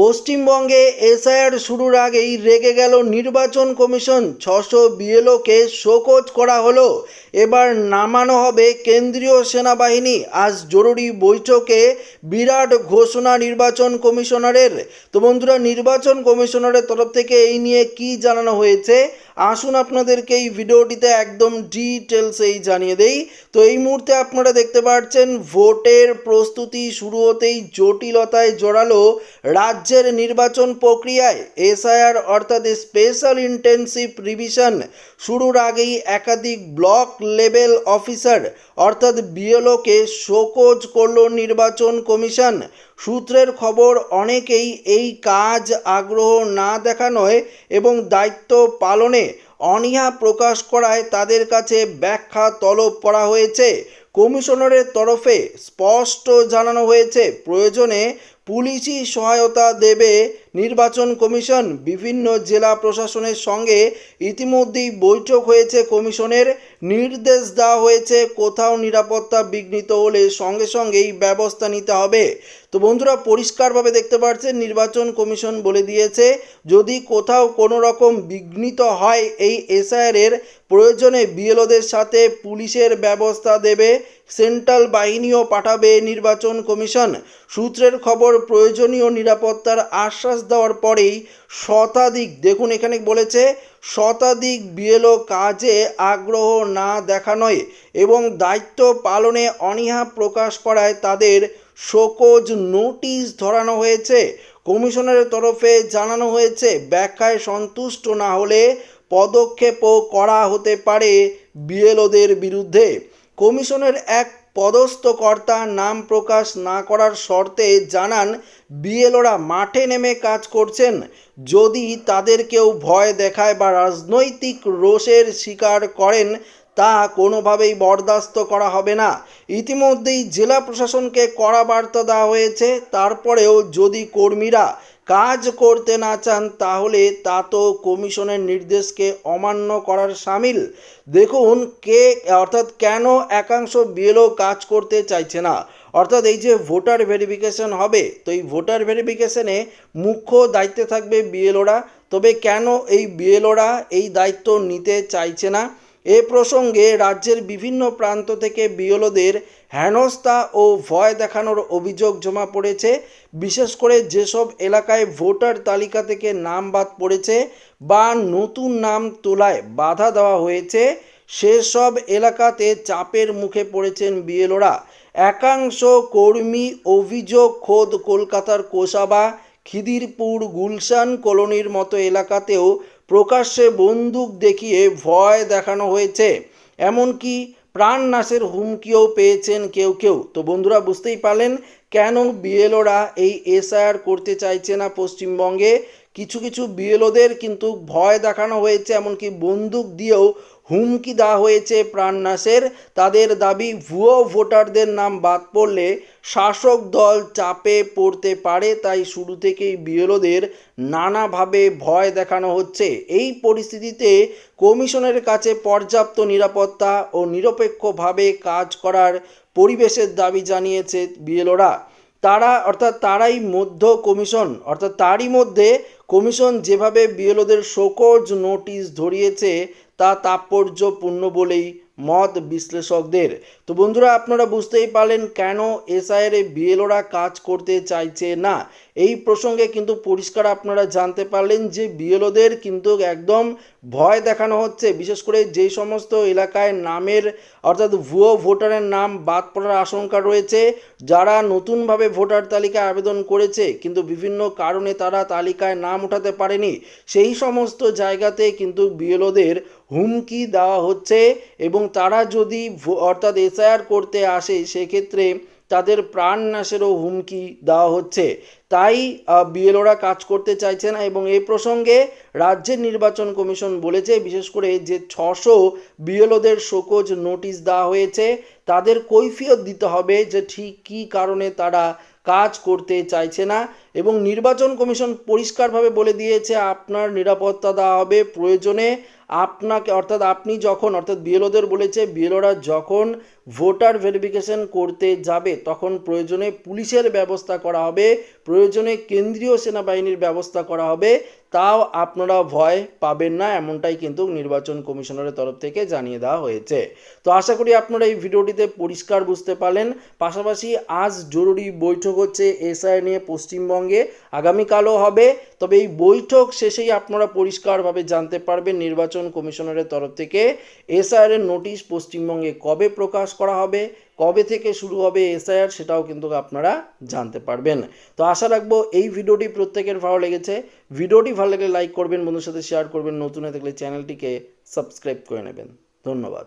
পশ্চিমবঙ্গে এসআইআর শুরুর আগেই রেগে গেল নির্বাচন কমিশন। ছশো বিএলওকে শোকজ করা হলো। এবার নামানো হবে কেন্দ্রীয় সেনাবাহিনী। আজ জরুরি বৈঠকে বিরাট ঘোষণা নির্বাচন কমিশনারের। তো বন্ধুরা, নির্বাচন কমিশনারের তরফ থেকে এই নিয়ে কি জানানো হয়েছে? আসুন আপনাদেরকে এই ভিডিওটিতে একদম ডিটেলসেই জানিয়ে দেই। তো এই মুহূর্তে আপনারা দেখতে পাচ্ছেন, ভোটের প্রস্তুতি শুরু হতেই জটিলতায় জড়ালো রাজ্যের নির্বাচন প্রক্রিয়ায়। এসআইআর অর্থাৎ স্পেশাল ইন্টেনসিভ রিভিশন শুরুর আগেই একাধিক ব্লক লেভেল অফিসার অর্থাৎ বিএলওকে শোকজ করল নির্বাচন কমিশন। সূত্রের খবর, অনেকেই এই কাজ আগ্রহ না দেখানোয় এবং দায়িত্ব পালনে অনীহা প্রকাশ করায় তাদের কাছে ব্যাখ্যা তলব করা হয়েছে। কমিশনারের তরফে স্পষ্ট জানানো হয়েছে, প্রয়োজনে পুলিশি সহায়তা দেবে নির্বাচন কমিশন। বিভিন্ন জেলা প্রশাসনের সঙ্গে ইতিমধ্যেই বৈঠক হয়েছে কমিশনের। নির্দেশ দেওয়া হয়েছে কোথাও নিরাপত্তা বিঘ্নিত হলে সঙ্গে সঙ্গেই ব্যবস্থা নিতে হবে। তো বন্ধুরা, পরিষ্কারভাবে দেখতে পাচ্ছেন, নির্বাচন কমিশন বলে দিয়েছে, যদি কোথাও কোনো রকম বিঘ্নিত হয়, এই এসআইআরের প্রয়োজনে বিএলওদের সাথে পুলিশের ব্যবস্থা দেবে। সেন্ট্রাল বাহিনীও পাঠাবে নির্বাচন কমিশন। সূত্রের খবর, প্রয়োজনীয় নিরাপত্তার আশ্বাস দেওয়ার পরেই শতাধিক, দেখুন এখানে বলেছে, শতাধিক বিএলও কাজে আগ্রহ না দেখানোয় এবং দায়িত্ব পালনে অনীহা প্রকাশ করায় তাদের শোকজ নোটিশ ধরানো হয়েছে। কমিশনের তরফে জানানো হয়েছে, ব্যাখ্যায় সন্তুষ্ট না হলে পদক্ষেপও করা হতে পারে বিএলওদের বিরুদ্ধে। কমিশনের এক পদস্থ কর্তা নাম প্রকাশ না করার শর্তে জানান, বিএলওরা মাঠে নেমে কাজ করছেন। যদি তাদের কেউ ভয় দেখায় বা রাজনৈতিক রোষের শিকার করেন, তা কোনোভাবেই বরদাস্ত করা হবে না। ইতিমধ্যেই জেলা প্রশাসনকে কড়া বার্তা দেওয়া হয়েছে। তারপরেও যদি কর্মীরা কাজ করতে না চান, তাহলে তা তো কমিশনের নির্দেশকে অমান্য করার সামিল। দেখুন, কে, অর্থাৎ কেন একাংশ বিএলও কাজ করতে চাইছে না? অর্থাৎ এই যে ভোটার ভেরিফিকেশন হবে, তো এই ভোটার ভেরিফিকেশনে মুখ্য দায়িত্বে থাকবে বিএলওরা। তবে কেন এই বিএলওরা এই দায়িত্ব নিতে চাইছে না? এ প্রসঙ্গে রাজ্যের বিভিন্ন প্রান্ত থেকে বিএলওদের হেনস্থা ও ভয় দেখানোর অভিযোগ জমা পড়েছে। বিশেষ করে যেসব এলাকায় ভোটার তালিকা থেকে নাম বাদ পড়েছে বা নতুন নাম তোলায় বাধা দেওয়া হয়েছে, সেসব এলাকাতে চাপের মুখে পড়েছেন বিএলওরা। একাংশ কর্মী অভিযোগ, খোদ কলকাতার কোসাবা, খিদিরপুর, গুলশান কলোনির মতো এলাকাতেও প্রকাশ্যে বন্দুক দেখিয়ে ভয় দেখানো হয়েছে। এমনকি প্রাণ নাশের হুমকিও পেয়েছেন কেউ কেউ। তো বন্ধুরা, বুঝতেই পারলেন কেন বিএলওরা এই এসআইআর করতে চাইছে না পশ্চিমবঙ্গে? কিছু কিছু বিএলওদের কিন্তু ভয় দেখানো হয়েছে, এমনকি বন্দুক দিয়েও হুমকি দেওয়া হয়েছে প্রাণনাশের। তাদের দাবি, ভুয়ো ভোটারদের নাম বাদ পড়লে শাসক দল চাপে পড়তে পারে, তাই শুরু থেকেই বিএলওদের নানাভাবে ভয় দেখানো হচ্ছে। এই পরিস্থিতিতে কমিশনের কাছে পর্যাপ্ত নিরাপত্তা ও নিরপেক্ষভাবে কাজ করার পরিবেশের দাবি জানিয়েছে বিএলওরা। তারা, অর্থাৎ তারাই মধ্য কমিশন, অর্থাৎ তারই মধ্যে কমিশন যেভাবে বিএলওদের শোকজ নোটিশ ধরিয়েছে, তা তাৎপর্যপূর্ণ বলেই মত বিশ্লেষকদের। তো বন্ধুরা, আপনারা বুঝতেই পারলেন কেন এসআইআর এ বিএলওরা কাজ করতে চাইছে না। এই প্রসঙ্গে কিন্তু পরিষ্কার আপনারা জানতে পারলেন যে বিএলওদের কিন্তু একদম ভয় দেখানো হচ্ছে। বিশেষ করে যে সমস্ত এলাকায় নামের, অর্থাৎ ভুয়ো ভোটারের নাম বাদ পড়ার আশঙ্কা রয়েছে, যারা নতুনভাবে ভোটার তালিকায় আবেদন করেছে, কিন্তু বিভিন্ন কারণে তারা তালিকায় নাম উঠাতে পারেনি। সেই সমস্ত জায়গাতে কিন্তু বিএলওদের হুমকি দেওয়া হচ্ছে এবং তারা যদি অর্থাৎ এসআইআর করতে আসে, সেক্ষেত্রে তাদের প্রাণ নাশেরও হুমকি দেওয়া হচ্ছে। তাই বিএলওরা কাজ করতে চাইছে না এবং এই প্রসঙ্গে রাজ্যের নির্বাচন কমিশন বলেছে, বিশেষ করে যে ছশো বিএলওদের শোকজ নোটিশ দেওয়া হয়েছে, তাদের কৈফিয়ত দিতে হবে যে ঠিক কী কারণে তারা কাজ করতে চাইছে না। এবং নির্বাচন কমিশন পরিষ্কারভাবে বলে দিয়েছে, আপনার নিরাপত্তা দেওয়া হবে প্রয়োজনে। আপনাকে, অর্থাৎ আপনি যখন, অর্থাৎ বিএলওদের বলেছে, বিএলওরা যখন ভোটার ভেরিফিকেশন করতে যাবে, তখন প্রয়োজনে পুলিশের ব্যবস্থা করা হবে, প্রয়োজনে কেন্দ্রীয় সেনাবাহিনীর ব্যবস্থা করা হবে। তাও আপনারা ভয় পাবেন না, এমনটাই কিন্তু নির্বাচন কমিশনারের তরফ থেকে জানিয়ে দেওয়া হয়েছে। তো আশা করি আপনারা এই ভিডিওটিতে পরিষ্কার বুঝতে পারলেন। পাশাপাশি আজ জরুরি বৈঠক হচ্ছে এসআই নিয়ে পশ্চিমবঙ্গে আগামীকালও হবে। তবে এই বৈঠক শেষেই আপনারা পরিষ্কারভাবে জানতে পারবেন নির্বাচন কমিশনারের তরফ থেকে এসআইআর এর নোটিশ পশ্চিমবঙ্গে কবে প্রকাশ করা হবে, কবে থেকে শুরু হবে এসআইআর সেটাও কিন্তু আপনারা জানতে পারবেন। তো আশা রাখব এই ভিডিওটি প্রত্যেকের ভালো লেগেছে। ভিডিওটি ভালো লাগলে লাইক করবেন বন্ধুর সাথে শেয়ার করবেন, নতুন হয়ে থাকলে চ্যানেলটিকে সাবস্ক্রাইব করে নেবেন। ধন্যবাদ।